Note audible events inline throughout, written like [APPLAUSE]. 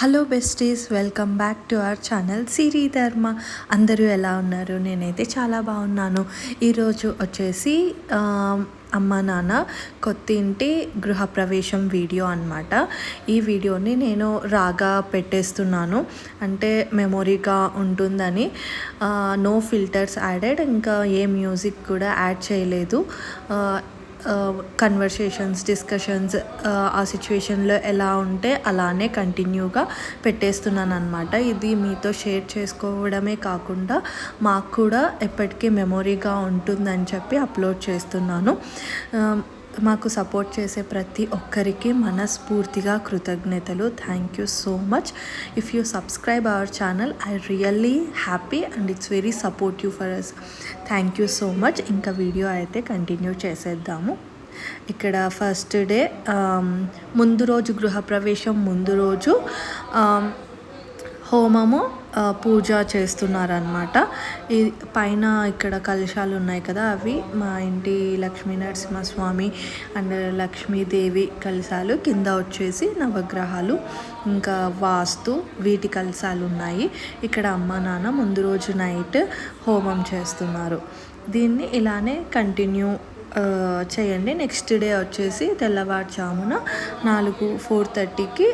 Hello besties welcome back to our channel Siri Dharma అందరూ ఎలా ఉన్నారు? నేనైతే చాలా బాగున్నాను. ఈరోజు వచ్చేసి అమ్మ నాన్న కొత్త ఇంటి గృహప్రవేశం వీడియో అన్నమాట. ఈ వీడియోని నేను రాగా పెట్టేస్తున్నాను. అంటే మెమొరీగా ఉంటుందని నో ఫిల్టర్స్ యాడెడ్ ఇంకా ఏ మ్యూజిక్ కూడా యాడ్ చేయలేదు. Uh, కన్వర్సేషన్స్ డిస్కషన్స్ uh, ఆ సిచ్యువేషన్లో ఎలా ఉంటే అలానే కంటిన్యూగా పెట్టేస్తున్నాను అనమాట ఇది మీతో షేర్ చేసుకోవడమే కాకుండా మాకు కూడా ఎప్పటికీ మెమొరీగా ఉంటుందని చెప్పి అప్లోడ్ చేస్తున్నాను. Um, మాకు సపోర్ట్ చేసే ప్రతి ఒక్కరికి మనస్ఫూర్తిగా కృతజ్ఞతలు. Thank you so much if you subscribe our channel I really happy and it's very supportive for us thank you so much ఇంకా వీడియో అయితే కంటిన్యూ చేసేద్దాము. ఇక్కడ ఫస్ట్ డే um, ముందు రోజు గృహప్రవేశం ముందు రోజు um, హోమము పూజ చేస్తున్నారనమాట ఈ పైన ఇక్కడ కలశాలు ఉన్నాయి కదా అవి. మా ఇంటి లక్ష్మీ నరసింహస్వామి అండ్ లక్ష్మీదేవి కలశాలు. కింద వచ్చేసి నవగ్రహాలు ఇంకా వాస్తు వీటి కలశాలు ఉన్నాయి. ఇక్కడ అమ్మ నాన్న ముందు రోజు నైట్ హోమం చేస్తున్నారు. దీన్ని ఇలానే కంటిన్యూ చేయండి. నెక్స్ట్ డే వచ్చేసి తెల్లవారుజామున నాలుగు ఫోర్ థర్టీకి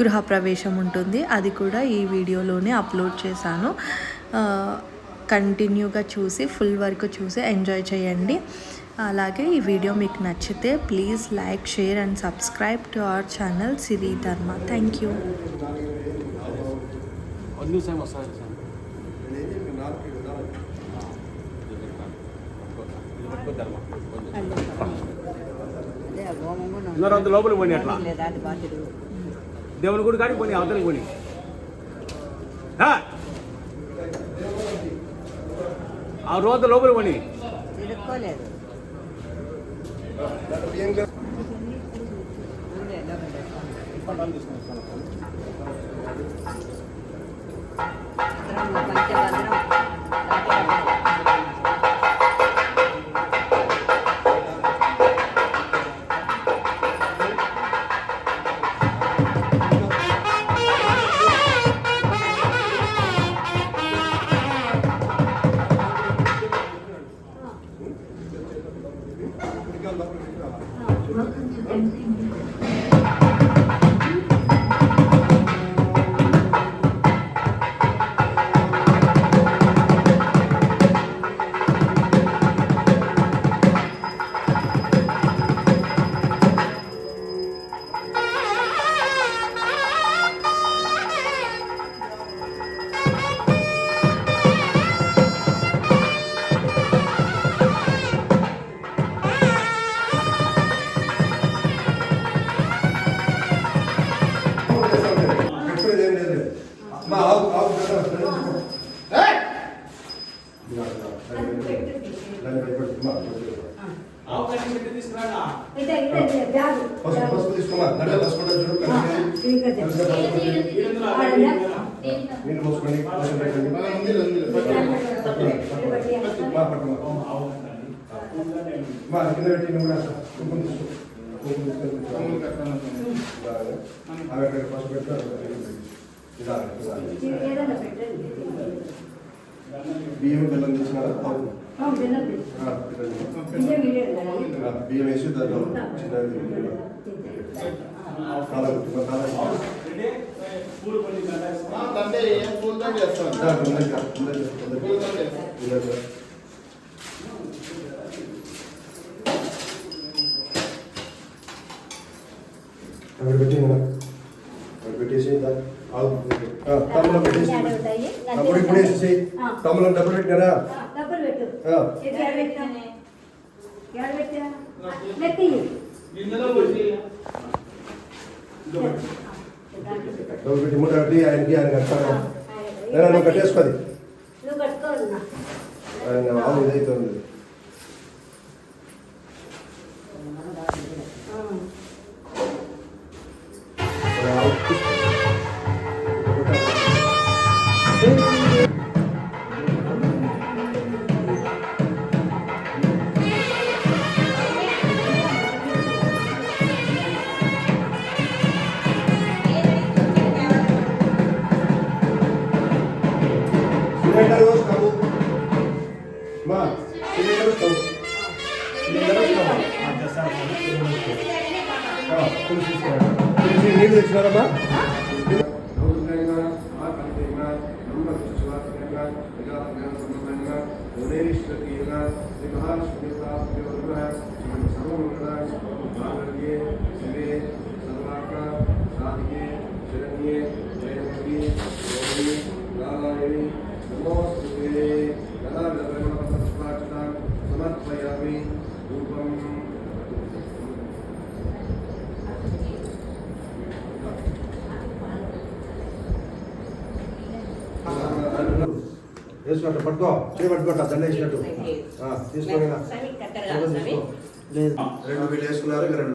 గృహప్రవేశం ఉంటుంది. అది కూడా ఈ వీడియోలోనే అప్లోడ్ చేశాను. కంటిన్యూగా చూసి ఫుల్ వరకు చూసి ఎంజాయ్ చేయండి. అలాగే ఈ వీడియో మీకు నచ్చితే please like share and subscribe to our channel Siri Dharma. Thank you. ಒಂದು నూరు వందల లోపలికి పోయి అట్లా. దేవుని గుడి కాడికి పోయి అవతలకి పోయి ఆ రోజు లోపలికి పోయి తీసుకున్నాను పట్టుమా మా కింద పెట్టి నువ్వు కూడా కుంకుమ తీసుకో కుంకుమ తీసుకొని బాగా. అవి అక్కడ పసుపు పెట్టు ఇదాలి ఇదాలి బియ్యం బెల్లం తెచ్చినారా? బియ్యం వేసి దాంట్లో చిన్నది మా తమ్ముళ్ళం పెట్టేసి తమ్ముడు ఇప్పుడు వేసేసి తమ్ముళ్ళం డబ్బులు పెట్టినారా డబ్బులు పెట్టు. పెట్టా. డబ్బులు మూట కట్టి ఆయనకి ఆయన కట్టాను నేను నువ్వు కట్టేసుకోది. ఆయన ఆవు ఇదైతుంది ఆ. ఆవు నీళ్ళు తెచ్చినారమ్మా. సమర్పయామి వేసుకుంటా పట్టుకో. చేయి పట్టుకోట దండ వేసినట్టు. ఆ, తీసుకోండి. రెండు వీళ్ళు వేసుకున్నారు రెండు.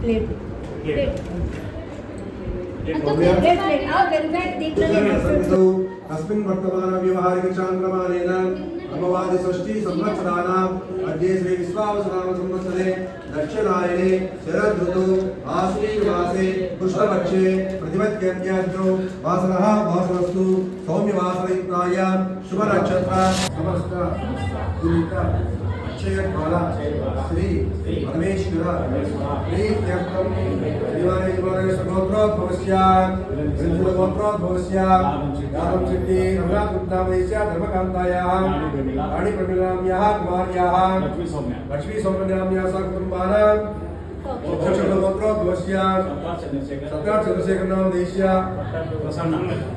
ప్లేట్. ప్లేట్. అంతా ప్లేట్ ప్లేట్ ప్లేట్ ఆ, వెల్వెట్ దీంట్లోనే సంగతౌ అస్మిన్ వర్తమాన వ్యవహారిక చాంద్రమానేన అమవాది షష్ఠి సంవత్సరాణం ಅಕ್ಷಯಪಾಲ ಶ್ರೀ ಪರಮೇಶ್ವರ ಶ್ರೀ ತ್ಯಕ್ತಂ ಪರಿವಾರ ಯಜಮಾನ ಸರ್ವತ್ರ ಭವಸ್ಯಾತ್ ಸರ್ವತ್ರ ಭವಸ್ಯಾತ್ ಯಾರಂ ಚಿತ್ತಿ ನವರಾ ಗುಪ್ತಾಮೈಸ್ಯ ಧರ್ಮಕಾಂತಾಯಾಃ ರಾಣಿ ಪ್ರಮಿಳಾಮ್ಯಾಃ ಕುಮಾರ್ಯಾಃ ಲಕ್ಷ್ಮೀ ಸೌಮ್ಯನಾಮ್ಯಾಃ ಸ ಕುಟುಂಬಾನಾಂ मोक्ष सर्वत्र भवस्यात् सत्ता चंद्रशेखर नाम देश्या प्रसन्न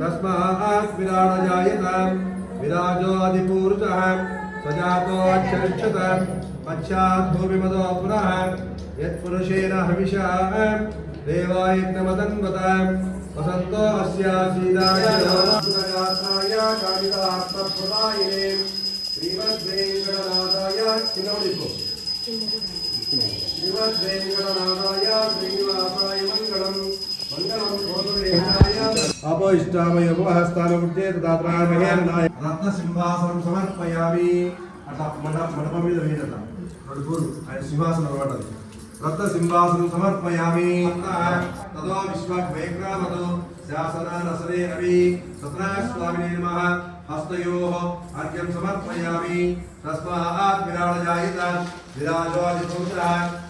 तस्मात् विराडजायताम् विराजोऽधिपूरुषः सजातोऽक्षरिक्षताम् पश्चाद्भूमिमदो पुनः, यत्पुरुषेण हविषा देवायज्ञमदन्वताम् वसन्तो अस्यासीदायाय कालिदात्मप्रदायिने श्रीमद्वेङ्कटनाथाय किलोलिको श्रीमद्वेङ्कटनाथाय, श्रीनिवासाय मङ्गलम् मङ्गलं भोजदेहाय అపోయిష్టామయోహస్థానవృత్తే తదాత్రామహే రత్న సింహాసనం సమర్పయామి అట్లా మన మండపం మీద వేయట రెండు పూలు. ఆయన సింహాసనం అనమాట రత్న సింహాసనం సమర్పయామి. తదో విశ్వగ్వైక్రామతో శాసనానసరే రవి సత్యనారాయణస్వామినే నమ. హస్తయో అర్ఘ్యం సమర్పయామి. తస్మాత్ విరాళజాయిత. విరాజోజ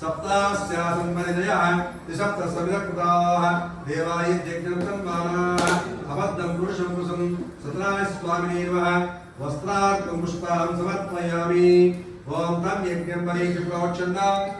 सप्ताश्चासन्मनिजयः त्रिसप्तसविधकृताः देवायज्ञमानाः अबद्धं पुरुषं पुरुषं सतनाय स्वामिनेवः वस्त्रार्कं पुष्पाहं समर्पयामि। ॐ तं यज्ञं परीक्षि प्रवक्षन्त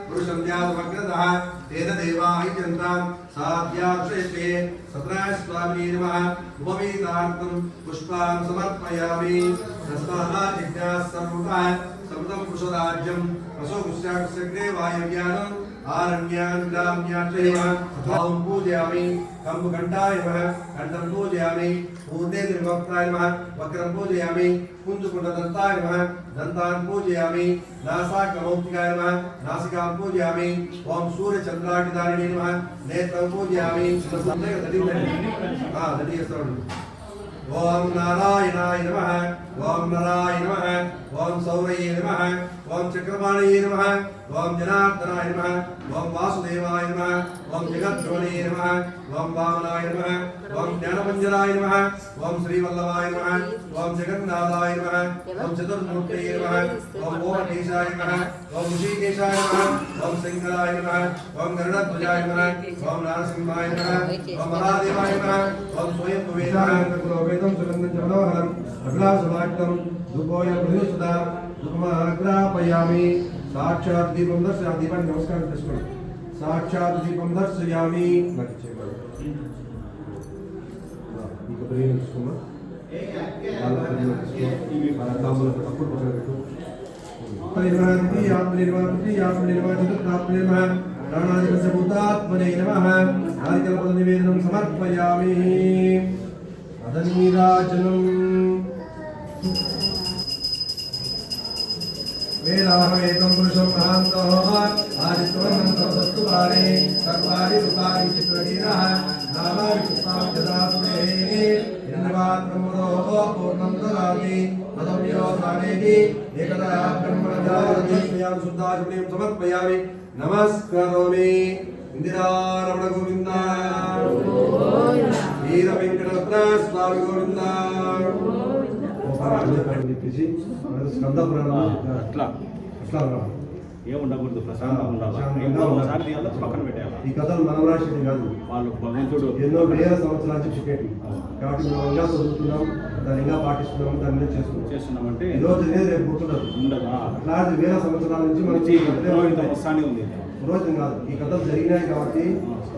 पुरुषं ज्ञातमग्रतः तेन देवाः यन्तां साध्याक्षेष्टे सतनाय स्वामिनेवः उपवीतार्थं पुष्पां समर्पयामि। तस्मात् जिज्ञासर्वतः सर्वं कुशराज्यं पुरुषराज्यं वसुगुस्याग्रे वायव्यानम् आरण्यान् ग्राम्यान् चैव अहं पूजयामि। कम्बुघण्टाय नमः घण्टं पूजयामि। पूर्णे त्रिभक्ताय नमः वक्रं पूजयामि। कुञ्जकुण्डदन्ताय नमः दन्तान् पूजयामि। नासाकमौक्तिकाय नमः नासिकां पूजयामि। ॐ सूर्यचन्द्राटिदारिणे नमः नेत्रं पूजयामि। [LAUGHS] हा दधि ఓం నారాయణాయ నమ. ఓం నరాయ నమ. ఓం సౌరయ్య నమ. ఓం చక్రపాణయే నమ. ఓం జనార్దనాయ నమ ఓం వాసుదేవాయ నమ ఓం జగద్ధ్రువనే నమ ఓం వామనాయ నమ ఓం జ్ఞానపంజరాయ నమ ఓం శ్రీవల్లభాయ నమ ఓం జగన్నాథాయ నమ ఓం చతుర్మూర్తయే నమ ఓం ఓమకేశాయ నమ ఓం ఋషికేశాయ నమ ఓం శంకరాయ నమ ఓం గరుడధ్వజాయ నమ ఓం నారసింహాయ నమ ఓం మహాదేవాయ నమ ఓం స్వయం వేదం సుగంధం చ మనోహరం అభిలాషవాక్యం ధూపోయ ప్రతిష్ఠిత ధూపమాగ్రాపయామి साक्षात दीपम दर्श साक्षात् दीपं दर्शयामि। दीपान्, नमस्कारं तिष्ठन्तु साक्षात् दीपं दर्शयामि। प्राणादिकसभूतात्मने नमः। आदिकल्पनिवेदनं समर्पयामि। अदनीराजनम् వేదాహమేతం పురుషం మహాంతో ఆదిత్యవర్ణం సర్వస్తు వారే సర్వాణి రూపాణి చిత్రహీనః నామాని పుష్పాం దదాతునే ఇన్నవాత్మముదో పూర్ణం దదాతి మదవ్యో ఏకదా సమర్పయామి నమస్కరోమి ఇందిరారమణ గోవింద వీర వెంకటరత్న స్వామి గోవింద చెప్పేసి పురాణం అట్లా అట్లా అన్నమాట. ఏం ఉండకూడదు ప్రశాంతంగా ఉండాలి పక్కన పెట్టేయాలి. ఈ కథలు మనం రాసేది కాదు. వాళ్ళు భగవంతుడు. ఎన్నో వేల సంవత్సరాల నుంచి చెప్పేటి కాబట్టి మనం ఇంకా చదువుతున్నాం దాన్ని ఇంకా పాటిస్తున్నాం దాన్ని ఇంకా చేస్తున్నాం. చేస్తున్నామంటే ఈ రోజు అనేది రేపు గుర్తుండదు. ఉండదా. అట్లాంటి వేల సంవత్సరాల నుంచి మనం మంచి పురోహిత వస్తానే ఉంది. రోజు కాదు. ఈ కథలు జరిగినాయి కాబట్టి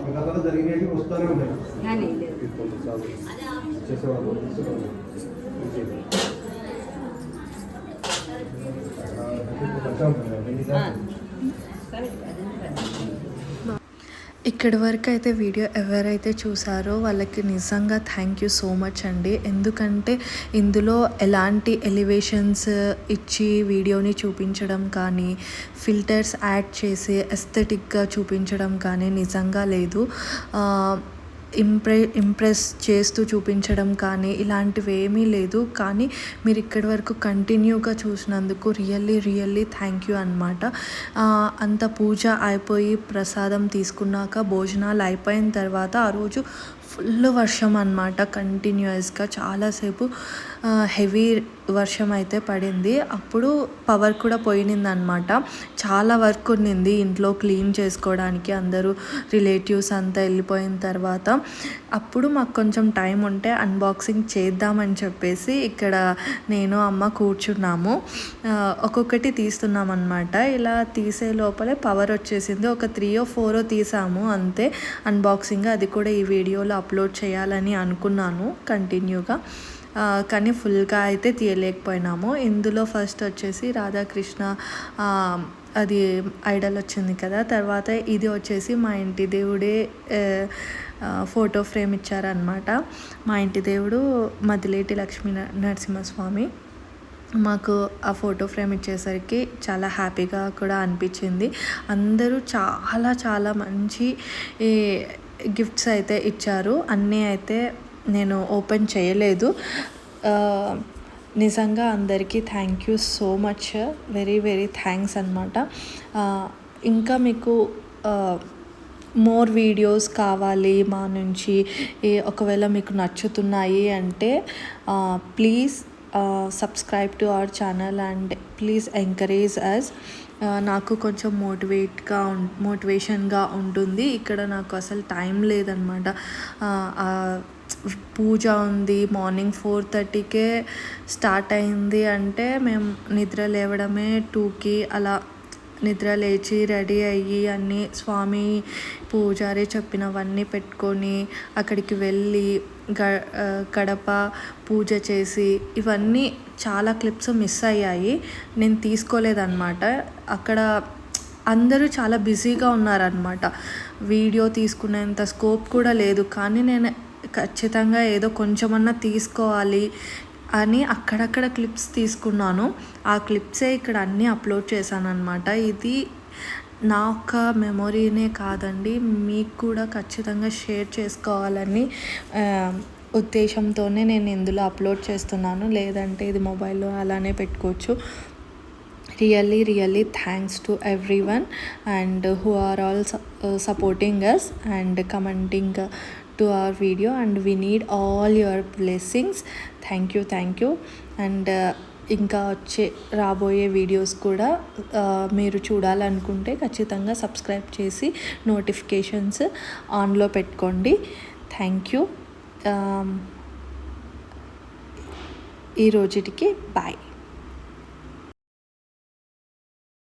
ఈ కథలు జరిగినవి వస్తూనే ఉన్నాయి. లేదు చేసేవాళ్ళు ఆ. సరే ఇక్కడి వరకు అయితే వీడియో ఎవరైతే చూసారో వాళ్ళకి నిజంగా థ్యాంక్ యూ సో మచ్ అండి. ఎందుకంటే ఇందులో ఎలాంటి ఎలివేషన్స్ ఇచ్చి వీడియోని చూపించడం కానీ ఫిల్టర్స్ యాడ్ చేసి ఎస్థెటిక్గా చూపించడం కానీ నిజంగా లేదు. ఇంప్రె ఇంప్రెస్ చేస్తూ చూపించడం కానీ ఇలాంటివి ఏమీ లేదు. కానీ మీరు ఇక్కడి వరకు కంటిన్యూగా చూసినందుకు రియల్లీ రియల్లీ థ్యాంక్ యూ అనమాట అంత పూజ అయిపోయి ప్రసాదం తీసుకున్నాక భోజనాలు అయిపోయిన తర్వాత ఆ రోజు ఫుల్ వర్షం అనమాట కంటిన్యూస్గా చాలాసేపు హెవీ వర్షం అయితే పడింది. అప్పుడు పవర్ కూడా పోయినింది అనమాట చాలా వర్క్ ఉన్నింది ఇంట్లో క్లీన్ చేసుకోవడానికి అందరూ రిలేటివ్స్ అంతా వెళ్ళిపోయిన తర్వాత. అప్పుడు మాకు కొంచెం టైం ఉంటే అన్బాక్సింగ్ చేద్దామని చెప్పేసి ఇక్కడ నేను అమ్మ కూర్చున్నాము. ఒక్కొక్కటి తీస్తున్నాం అనమాట ఇలా తీసే లోపలే పవర్ వచ్చేసింది. ఒక త్రీయో ఫోరో తీసాము అంతే. అన్బాక్సింగ్ అది కూడా ఈ వీడియోలో అప్లోడ్ చేయాలని అనుకున్నాను కంటిన్యూగా. కానీ ఫుల్గా అయితే తీయలేకపోయినాము. ఇందులో ఫస్ట్ వచ్చేసి రాధాకృష్ణ అది ఐడల్ వచ్చింది కదా. తర్వాత ఇది వచ్చేసి మా ఇంటి దేవుడే ఫోటో ఫ్రేమ్ ఇచ్చారనమాట మా ఇంటి దేవుడు మదిలేటి లక్ష్మీ నరసింహస్వామి. మాకు ఆ ఫోటో ఫ్రేమ్ ఇచ్చేసరికి చాలా హ్యాపీగా కూడా అనిపించింది. అందరూ చాలా చాలా మంచి గిఫ్ట్స్ అయితే ఇచ్చారు. అన్నీ అయితే నేను ఓపెన్ చేయలేదు. నిజంగా అందరికీ thank you so much. Very very thanks అనమాట ఇంకా మీకు మోర్ వీడియోస్ కావాలి మా నుంచి ఏ- ఒకవేళ మీకు నచ్చుతున్నాయి అంటే please subscribe to our channel and please encourage us నాకు కొంచెం మోటివేట్గా ఉం మోటివేషన్గా ఉంటుంది. ఇక్కడ నాకు అసలు టైం లేదనమాట. పూజ ఉంది. మార్నింగ్ ఫోర్ థర్టీకే స్టార్ట్ అయింది అంటే మేము నిద్ర లేవడమే టూకి అలా నిద్ర లేచి రెడీ అయ్యి అన్నీ స్వామి పూజారి చెప్పినవన్నీ పెట్టుకొని అక్కడికి వెళ్ళి గ గడప పూజ చేసి ఇవన్నీ చాలా క్లిప్స్ మిస్ అయ్యాయి. నేను తీసుకోలేదన్నమాట. అక్కడ అందరూ చాలా బిజీగా ఉన్నారనమాట వీడియో తీసుకునేంత స్కోప్ కూడా లేదు. కానీ నేను ఖచ్చితంగా ఏదో కొంచెమన్నా తీసుకోవాలి అని అక్కడక్కడ క్లిప్స్ తీసుకున్నాను. ఆ క్లిప్సే ఇక్కడ అన్నీ అప్లోడ్ చేశాను అనమాట ఇది నా ఒక్క మెమొరీనే కాదండి. మీకు కూడా ఖచ్చితంగా షేర్ చేసుకోవాలని ఉద్దేశంతోనే నేను ఇందులో అప్లోడ్ చేస్తున్నాను. లేదంటే ఇది మొబైల్లో అలానే పెట్టుకోవచ్చు. Really really thanks to everyone and who are all supporting us and commenting to our video and we need all your blessings thank you thank you and ఇంకా వచ్చే రాబోయే వీడియోస్ కూడా uh, మీరు చూడాలనుకుంటే ఖచ్చితంగా సబ్స్క్రైబ్ చేసి నోటిఫికేషన్స్ ఆన్లో పెట్టుకోండి. థ్యాంక్ యూ ఈ రోజుటికి బాయ్.